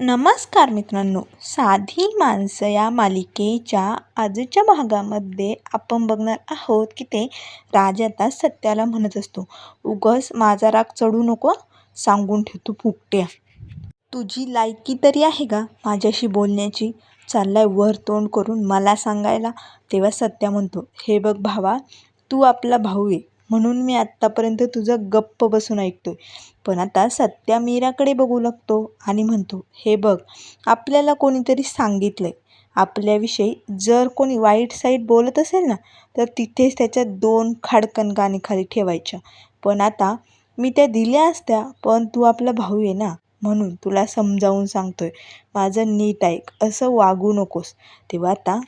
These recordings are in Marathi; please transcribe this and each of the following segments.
नमस्कार मित्रांनो. साधी माणसं या मालिकेच्या आजच्या भागामध्ये आपण बघणार आहोत की ते राज आता सत्याला म्हणत असतो उगस माझा राग चढू नको सांगून ठेवतो फुकट्या. तुझी लायकी तरी आहे का माझ्याशी बोलण्याची? चाललाय वर तोंड करून मला सांगायला. तेव्हा सत्या म्हणतो हे बघ भावा तू आपला भाऊ आहे म्हणून मी आत्तापर्यंत तुझं गप्प बसून ऐकतो आहे पण आता सत्या मीराकडे बघू लागतो आणि म्हणतो हे बघ आपल्याला कोणीतरी सांगितलं आहे आपल्याविषयी जर कोणी वाईट साईट बोलत असेल ना तर तिथेच त्याच्या दोन खाडकन गाणी खाली ठेवायच्या. पण आता मी त्या दिल्या असत्या पण तू आपला भाऊ आहे ना म्हणून तुला समजावून सांगतोय. माझं नीट ऐक असं वागू नकोस. तेव्हा आता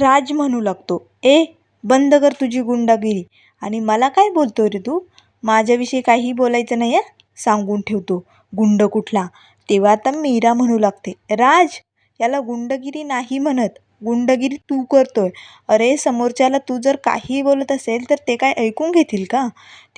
राज म्हणू लागतो ए बंद कर तुझी गुंडागिरी. आणि मला काय बोलतो रे तू माझ्याविषयी काही बोलायचं नाही आहे सांगून ठेवतो गुंड कुठला? तेव्हा आता मीरा म्हणू लागते. राज! याला गुंडगिरी नाही म्हणत. गुंडगिरी तू करतोय. अरे समोरच्याला तू जर काही बोलत असेल तर ते काय ऐकून घेतील का?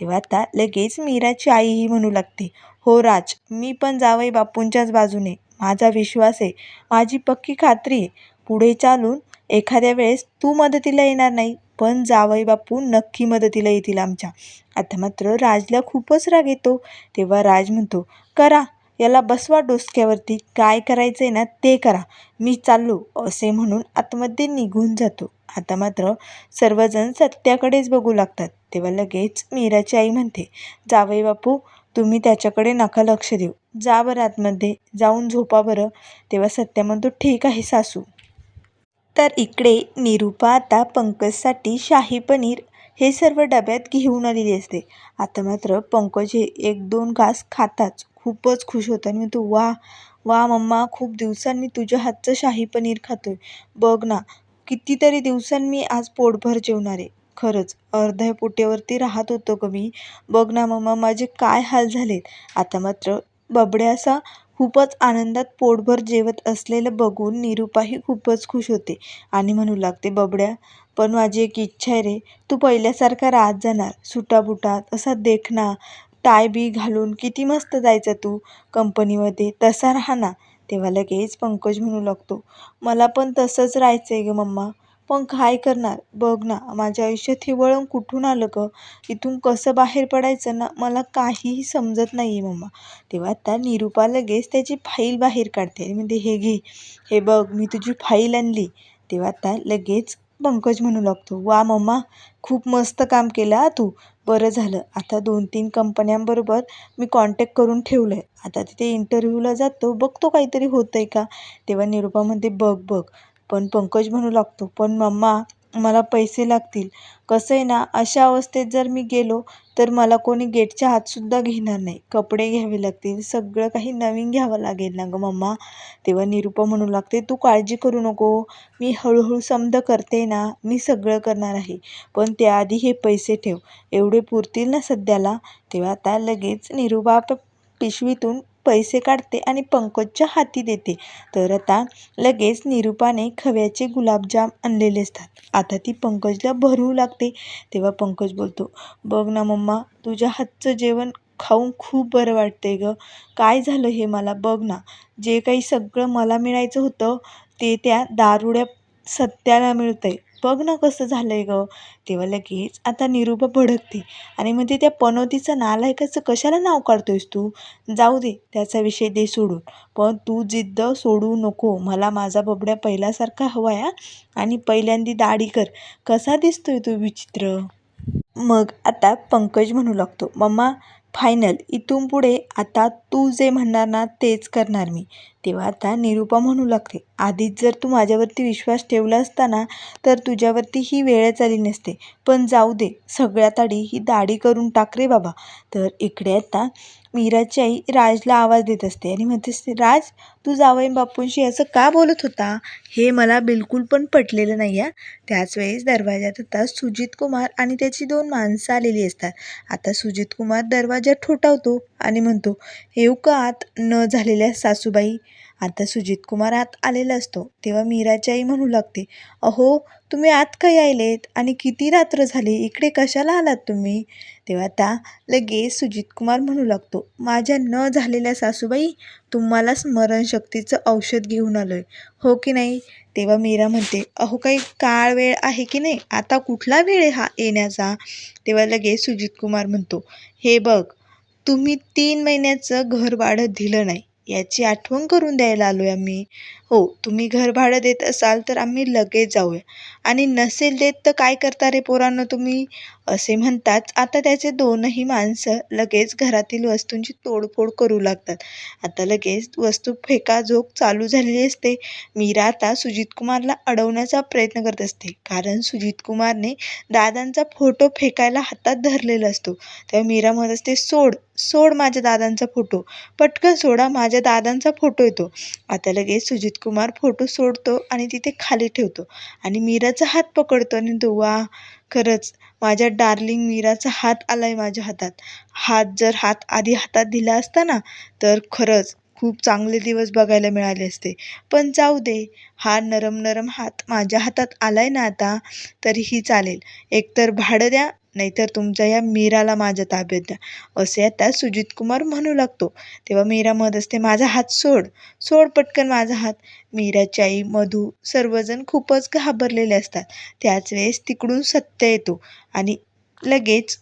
तेव्हा आता लगेच मीराची आईही म्हणू लागते. हो राज! मी पण जावई बापूंच्याच बाजूने. माझा विश्वास आहे. माझी पक्की खात्री आहे. पुढे चालून एखाद्या वेळेस तू मदतीला येणार नाही. पण जावई बापू नक्की मदतीला येतील आमच्या. आता मात्र राजला खूपच राग येतो. तेव्हा राज म्हणतो करा याला बसवा डोसक्यावरती. काय करायचं आहे ना ते करा. मी चाललो असे म्हणून आतमध्ये निघून जातो. आता मात्र सर्वजण सत्याकडेच बघू लागतात. तेव्हा लगेच मीराची आई म्हणते जावई बापू तुम्ही त्याच्याकडे नका लक्ष देऊ. जा बरं आतमध्ये. जाऊन झोपा बरं. तेव्हा सत्या म्हणतो ठीक आहे सासू. तर इकडे निरूपा आता पंकजसाठी शाही पनीर हे सर्व डब्यात घेऊन आलेली असते. आता मात्र पंकज हे एक दोन घास खाताच. खूपच खुश होता आणि म्हणतो वा वा मम्मा खूप दिवसांनी तुझ्या हातचं शाही पनीर खातोय. बघ ना कितीतरी दिवसांनी आज पोटभर जेवणार आहे. खरंच अर्ध्या पोटेवरती राहत होतो ग मी बघ ना मम्मा माझे काय हाल झालेत. आता मात्र बबड्या असा खूपच आनंदात पोटभर जेवत असलेलं बघून निरूपाही खूपच खुश होते आणि म्हणू लागते बबड्या पण माझी एक इच्छा आहे रे. तू पहिल्यासारखा राहत जाणार. सुटाबुटात असा देखणा टाय बी घालून किती मस्त जायचा तू कंपनीमध्ये. तसा राहा ना. तेव्हा लगेच पंकज म्हणू लागतो मला पण तसंच राहायचं आहे गं मम्मा. पण काय करणार? बघ ना माझ्या आयुष्यात हे वळण कुठून आलं ग? इथून कसं बाहेर पडायचं ना? मला काहीही समजत नाही आहे मम्मा. तेव्हा आता निरूपा लगेच त्याची फाईल बाहेर काढते. आणि म्हणते हे घे. हे बघ मी तुझी फाईल आणली. तेव्हा आता लगेच पंकज म्हणू लागतो वा मम्मा खूप मस्त काम केलं हा तू. बरं झालं. आता दोन तीन कंपन्यांबरोबर मी कॉन्टॅक्ट करून ठेवलं आहे आता तिथे इंटरव्ह्यूला जातो. बघतो काहीतरी होतं आहे का? तेव्हा निरूपा म्हणते बघ बघ. पण पंकज म्हणू लागतो पण मम्मा मला पैसे लागतील. कसं आहे ना अशा अवस्थेत जर मी गेलो तर मला कोणी गेटच्या हातसुद्धा घेणार नाही. कपडे घ्यावे लागतील सगळं काही नवीन घ्यावं लागेल ना गं मम्मा. तेव्हा निरूपा म्हणू लागते तू काळजी करू नको. मी हळूहळू समद करते ना मी सगळं करणार आहे. पण त्याआधी हे पैसे ठेव. एवढे पुरतील ना सध्याला? तेव्हा आता लगेच निरूपा पिशवीतून पैसे काढते आणि पंकजच्या हाती देते. तर आता लगेच निरूपाने खव्याचे गुलाबजाम आणलेले असतात. आता ती पंकजला भरवू लागते. तेव्हा पंकज बोलतो बघ ना मम्मा तुझ्या हातचं जेवण खाऊन खूप बरं वाटतंय गं. काय झालं हे मला बघ ना. जे काही सगळं मला मिळायचं होतं ते त्या दारुड्या सत्याला मिळतंय. बघ ना कसं झालं आहे गं. तेव्हा लगेच आता निरूपा भडकते. आणि म्हणते त्या पनोतीचं नालायकाचं कशाला नाव काढतोयस तू? जाऊ दे त्याचा विषय दे सोडून. पण तू जिद्द सोडू नको. मला माझा बबड्या पहिल्यासारखा हवा आहे आणि पहिल्यांदी दाढी कर. कसा दिसतोय तू विचित्र? मग आता पंकज म्हणू लागतो मम्मा फायनल इथून पुढे आता तू जे म्हणणार ना तेच करणार मी. तेव्हा आता निरूपा म्हणू लागते आधीच जर तू माझ्यावरती विश्वास ठेवला असता ना तर तुझ्यावरती ही वेळच आली नसते. पण जाऊ दे सगळ्यात आधी ही दाढी करून टाक रे बाबा. तर इकडे आता मीराची आई राजला आवाज देत असते. आणि म्हणते असते राज तू जावई बापूंशी असं का बोलत होता? हे मला बिलकुल पण पटलेलं नाही आहे त्याच वेळेस दरवाजात आता सुजित कुमार आणि त्याची दोन माणसं आलेली असतात. आता सुजित कुमार दरवाजा ठोठावतो. आणि म्हणतो येऊ का आत न झालेल्या सासूबाई आता सुजित कुमार आत आलेला असतो तेव्हा मीराची आई म्हणू लागते अहो तुम्ही आत का यायलेत आणि किती रात्र झाली? इकडे कशाला आलात तुम्ही? तेव्हा आता लगेच सुजित कुमार म्हणू लागतो माझ्या न झालेल्या सासूबाई तुम्हाला स्मरणशक्तीचं औषध घेऊन आलो आहे हो की नाही? तेव्हा मीरा म्हणते अहो काही काळ वेळ आहे की नाही? आता कुठला वेळ आहे हा येण्याचा? तेव्हा लगेच सुजित कुमार म्हणतो हे बघ तुम्ही तीन महिन्याचं घर भाडं दिलं नाही. याची आठवण करून द्यायला आलो आहे आम्ही. हो तुम्ही घर भाडं देत असाल तर आम्ही लगेच जाऊया. आणि नसेल देत तर काय करता रे पोरांनो तुम्ही? असे म्हणताच आता त्याचे दोनही माणसं लगेच घरातील वस्तूंची तोडफोड करू लागतात. आता लगेच वस्तू फेकाजोग चालू झालेली असते. मीरा आता सुजितकुमारला अडवण्याचा प्रयत्न करत असते. कारण सुजितकुमारने दादांचा फोटो फेकायला हातात धरलेला असतो. तेव्हा मीरा म्हणत असते सोड सोड माझ्या दादांचा फोटो. पटकन सोडा माझ्या दादांचा फोटो येतो. आता लगेच सुजित कुमार फोटो सोडतो आणि तिथे खाली ठेवतो. आणि मीराचा हात पकडतो आणि तो वा खरंच माझ्या डार्लिंग मीराचा हात आला आहे माझ्या हातात. हात जर हात आधी हातात दिला असता ना तर खरंच खूप चांगले दिवस बघायला मिळाले असते. पण जाऊ दे हा नरम नरम हात माझ्या हातात आला आहे ना आता तरीही चालेल. एकतर भाडं द्या नाहीतर तुमच्या या मीराला माझ्या ताब्यात द्या. असे आता सुजित कुमार म्हणू लागतो. तेव्हा मीरा म्हणत असते माझा हात सोड. सोड पटकन माझा हात. मीराची आई मधू सर्वजण खूपच घाबरलेले असतात. त्याच वेळेस तिकडून सत्य येतो आणि लगेच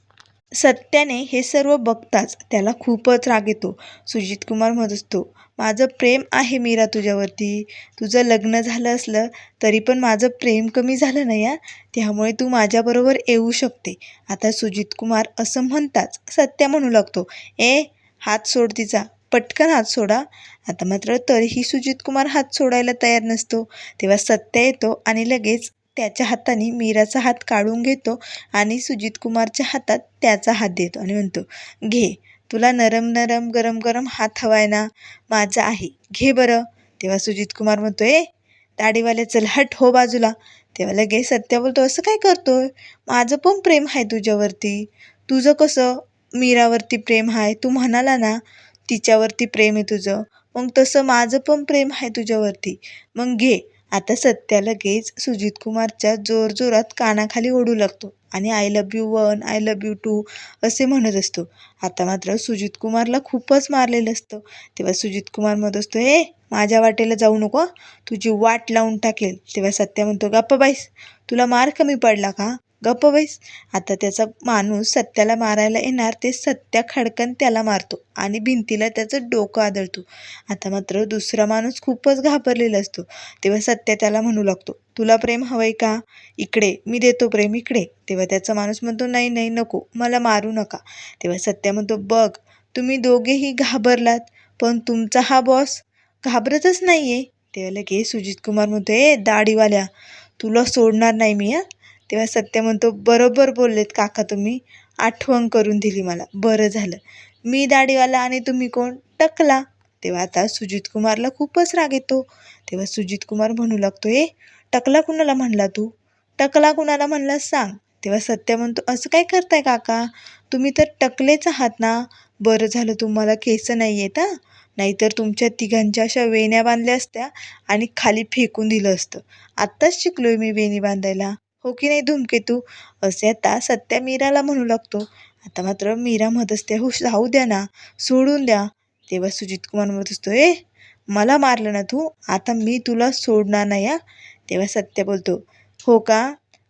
सत्याने हे सर्व बघताच त्याला खूपच राग येतो. सुजित कुमार म्हणत असतो माझं प्रेम आहे मीरा तुझ्यावरती. तुझं लग्न झालं असलं तरी पण माझं प्रेम कमी झालं नाही या? त्यामुळे तू माझ्याबरोबर येऊ शकते. आता सुजित कुमार असं म्हणताच सत्य म्हणू लागतो ए हात सोड तिचा. पटकन हात सोडा. आता मात्र तरीही सुजित कुमार हात सोडायला तयार नसतो. तेव्हा सत्य येतो आणि लगेच त्याच्या हाताने मीराचा हात काढून घेतो आणि सुजित कुमारच्या हातात त्याचा हात देतो आणि म्हणतो घे तुला नरम नरम गरम गरम हात हवाय ना माझा आहे. घे बरं. तेव्हा सुजित कुमार म्हणतो ए दाढीवाले चल हट हो बाजूला. तेव्हा लगेच सत्या बोलतो असं काय करतोय? माझं पण प्रेम आहे तुझ्यावरती. तुझं कसं? मीरावरती प्रेम आहे. तू म्हणाला ना तिच्यावरती प्रेम आहे तुझं. मग तसं माझं पण प्रेम आहे तुझ्यावरती. मग घे आता सत्या लगेच सुजित कुमारच्या जोरजोरात कानाखाली ओढू लागतो आणि I love you one I love you two असे म्हणत असतो. आता मात्र सुजित कुमारला खूपच मारलेलं असतं. तेव्हा सुजित कुमार म्हणत असतो ए माझ्या वाटेला जाऊ नको तुझी वाट लावून टाकेल. तेव्हा सत्या म्हणतो गप्पा बाईस तुला मार कमी पडला का? गप्प बैस. आता त्याचा माणूस सत्याला मारायला येणार ते सत्या खडकन त्याला मारतो आणि भिंतीला त्याचं डोकं आदळतो. आता मात्र दुसरा माणूस खूपच घाबरलेला असतो. तेव्हा सत्या त्याला म्हणू लागतो तुला प्रेम हवंय का? इकडे मी देतो प्रेम इकडे. तेव्हा त्याचा माणूस म्हणतो नाही नाही नको मला मारू नका. तेव्हा सत्या म्हणतो बघ तुम्ही दोघेही घाबरलात पण तुमचा हा बॉस घाबरतच नाही आहे तेव्हा लगे सुजित कुमार म्हणतो ए दाढीवाल्या तुला सोडणार नाही मी हां? तेव्हा सत्य म्हणतो बरोबर बोललेत काका तुम्ही आठवण करून दिली मला बरं झालं. मी दाढीवाला आणि तुम्ही कोण? टकला. तेव्हा आता सुजित कुमारला खूपच राग येतो. तेव्हा सुजित कुमार म्हणू लागतो ए टकला कुणाला म्हणला तू? टकला कुणाला म्हणला सांग. तेव्हा सत्य म्हणतो असं काय करताय काका? तुम्ही तर टकलेच आहात ना? बरं झालं तुम्हाला केस नाही आहेत हां? नाहीतर तुमच्या तिघांच्या अशा वेण्या बांधल्या असत्या आणि खाली फेकून दिलं असतं. आत्ताच शिकलोय मी वेणी बांधायला. हो की नाही धूमकेतू? असे आता सत्या मीराला म्हणू लागतो. आता मात्र मीरा म्हणत असते हो जाऊ द्या ना. सोडून द्या. तेव्हा सुजित कुमार म्हणत असतो ए मला मारलं ना तू? आता मी तुला सोडणार नाही या तेव्हा सत्य बोलतो हो का?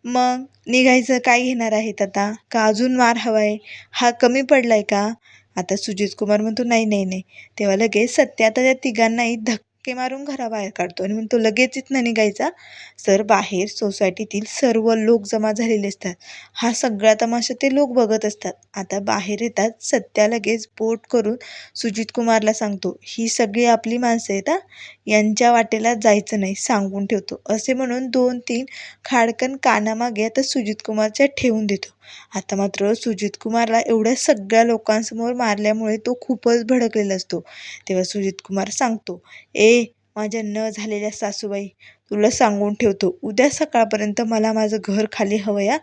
मग निघायचं काय घेणार आहेत आता? का अजून मार हवा आहे हा कमी पडला आहे का? आता सुजित कुमार म्हणतो नाही नाही नाही. तेव्हा लगेच सत्य आता त्या तिघांनाही धक्का मारून घराबाहेर काढतो. आणि म्हणतो लगेच इथनं निघायचा. सर बाहेर सोसायटीतील सर्व लोक जमा झालेले असतात. हा सगळा तमाशा ते लोक बघत असतात. आता बाहेर येतात. सत्या लगेच बोट करून सुजित कुमारला सांगतो ही सगळी आपली माणसं आहेत हा. यांच्या वाटेला जायचं नाही सांगून ठेवतो. असे म्हणून दोन तीन खाडकन कानामागे आता सुजित कुमारच्या ठेवून देतो. आता मात्र सुजित कुमारला एवढ्या सगळ्या लोकांसमोर मारल्यामुळे तो खूपच भडकलेला असतो. तेव्हा सुजित कुमार सांगतो ए माझ्या न झालेल्या सासूबाई तुला सांगून ठेवतो. उद्या सकाळपर्यंत मला माझं घर खाली हवं या.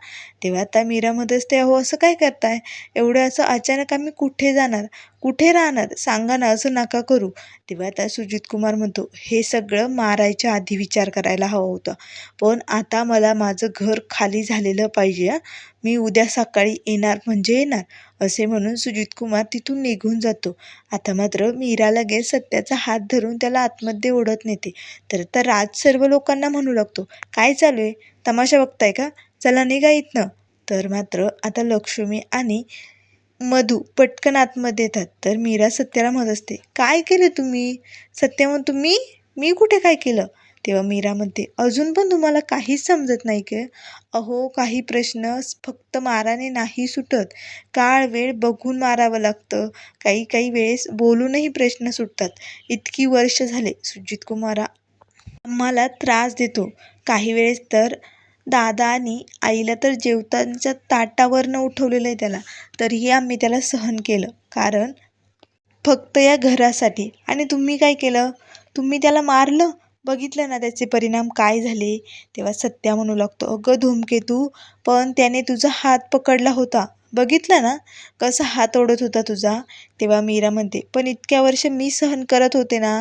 तेव्हा आता मीरामध्येच ते असते अहो असं काय करताय? एवढं असं अचानक आम्ही कुठे जाणार? कुठे राहणार? सांगा ना असं नका करू. तेव्हा आता सुजित कुमार म्हणतो हे सगळं मारायच्या आधी विचार करायला हवा होता. पण आता मला माझं घर खाली झालेलं पाहिजे मी उद्या सकाळी येणार म्हणजे येणार असे म्हणून सुजित कुमार तिथून निघून जातो. आता मात्र मीरा लगेच सत्याचा हात धरून त्याला आतमध्ये ओढत नेते. तर आता राज सर्व लोकांना म्हणू लागतो काय चालू आहे तमाशा बघताय का? चला निघा इथनं. तर मात्र आता लक्ष्मी आणि मधू पटकन आतमध्ये येतात. तर मीरा सत्याला म्हणत असते काय केलं तुम्ही? सत्य म्हणतो मी? मी कुठे काय केलं? तेव्हा मीरा म्हणते अजून पण तुम्हाला काहीच समजत नाही का? अहो काही प्रश्न फक्त माराने नाही सुटत. काळ वेळ बघून मारावं लागतं. काही काही वेळेस बोलूनही प्रश्न सुटतात. इतकी वर्ष झाले सुजित कुमारा आम्हाला त्रास देतो. काही वेळेस तर दादा आणि आईला तर जेवताच्या ताटावरनं उठवलेलं आहे त्याला. तरीही आम्ही त्याला सहन केलं. कारण फक्त या घरासाठी. आणि तुम्ही काय केलं? तुम्ही त्याला मारलं? बघितलं ना त्याचे परिणाम काय झाले? तेव्हा सत्या म्हणू लागतो अगं धूमकेतू पण त्याने तुझा हात पकडला होता. बघितलं ना कसा हात ओढत होता तुझा? तेव्हा मीरा म्हणते पण इतक्या वर्ष मी सहन करत होते ना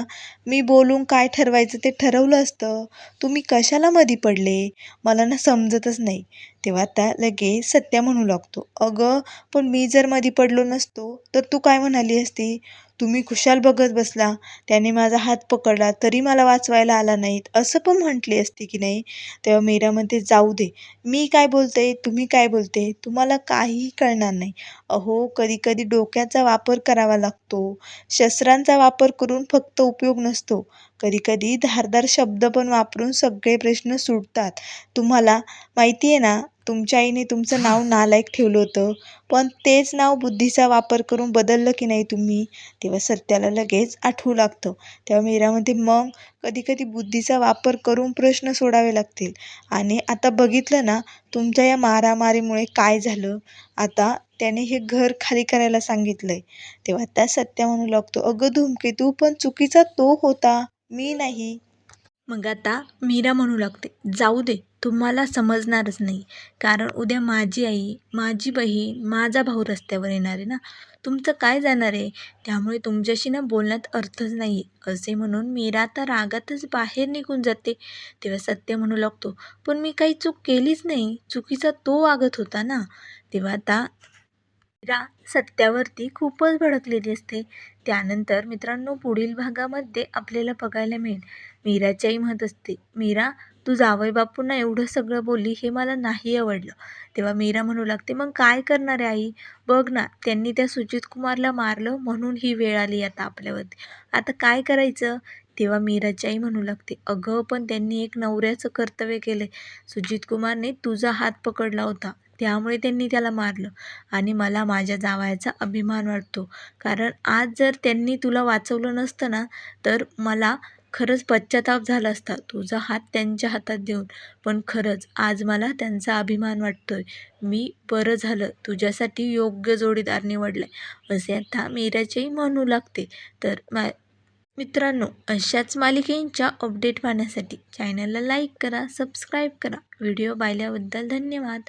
मी बोलून काय ठरवायचं ते ठरवलं असतं. तुम्ही कशाला मधी पडले? मला ना समजतच नाही. तेव्हा आता लगेच सत्या म्हणू लागतो अगं पण मी जर मधी पडलो नसतो तर तू काय म्हणाली असती? तुम्ही खुशाल बघत बसला. त्याने माझा हात पकडला. तरी मला वाचवायला आला नाहीत. असं पण म्हटली असती की नाही? तेव्हा मीरा म्हणते जाऊ दे. मी काय बोलते? तुम्ही काय बोलते? तुम्हाला काहीही कळणार नाही. अहो कधी कधी डोक्याचा वापर करावा लागतो. शस्त्रांचा वापर करून फक्त उपयोग नसतो. कधी कधी धारदार शब्द पण वापरून सगळे प्रश्न सुटतात. तुम्हाला माहिती आहे ना तुमच्या आईने तुमचं नाव नालायक ठेवलं होतं. पण तेच नाव बुद्धीचा वापर करून बदललं की नाही तुम्ही? तेव्हा सत्याला लगेच आठवू लागतं. तेव्हा मीरा म्हणते मग कधी कधी बुद्धीचा वापर करून प्रश्न सोडावे लागतील. आणि आता बघितलं ना तुमच्या या मारामारीमुळे काय झालं? आता त्याने हे घर खाली करायला सांगितलं आहे तेव्हा त्या सत्या म्हणू लागतो अगं धूमकेतू पण चुकीचा तो होता. मी नाही. मग आता मीरा म्हणू लागते जाऊ दे तुम्हाला समजणारच नाही. कारण उद्या माझी आई माझी बहीण माझा भाऊ रस्त्यावर येणार आहे ना. तुमचं काय जाणार आहे? त्यामुळे तुमच्याशी ना बोलण्यात अर्थच नाही आहे असे म्हणून मीरा आता रागातच बाहेर निघून जाते. तेव्हा सत्य म्हणू लागतो पण मी काही चूक केलीच नाही. चुकीचा तो वागत होता ना. तेव्हा आता मीरा सत्यावरती खूपच भडकलेली असते. त्यानंतर मित्रांनो पुढील भागामध्ये आपल्याला बघायला मिळेल. मीराची आई म्हणत असते. मीरा तू जावई बापूंना एवढं सगळं बोलली हे मला नाही आवडलं. तेव्हा मीरा म्हणू लागते मग काय करणार आहे आई? बघ ना त्यांनी त्या सुजित कुमारला मारलं म्हणून ही वेळ आली आता आपल्यावरती. आता काय करायचं? तेव्हा मीराची आई म्हणू लागते अगं पण त्यांनी एक नवऱ्याचं कर्तव्य केलं सुजित कुमारने तुझा हात पकडला होता त्यामुळे त्यांनी त्याला मारलं. आणि मला माझ्या जावयाचा अभिमान वाटतो. कारण आज जर त्यांनी तुला वाचवलं नसतं ना तर मला खरंच पश्चाताप झाला असता. तुझा हात त्यांच्या हातात देऊन. पण खरंच आज मला त्यांचा अभिमान वाटतोय. मी बरं झालं. तुझ्यासाठी योग्य जोडीदार निवडलाय. असे आता मीराचेही म्हणू लागते. तर मा मित्रांनो अशाच मालिकेंच्या अपडेट पाहण्यासाठी चॅनलला लाईक करा सबस्क्राईब करा. व्हिडिओ पाहिल्याबद्दल धन्यवाद.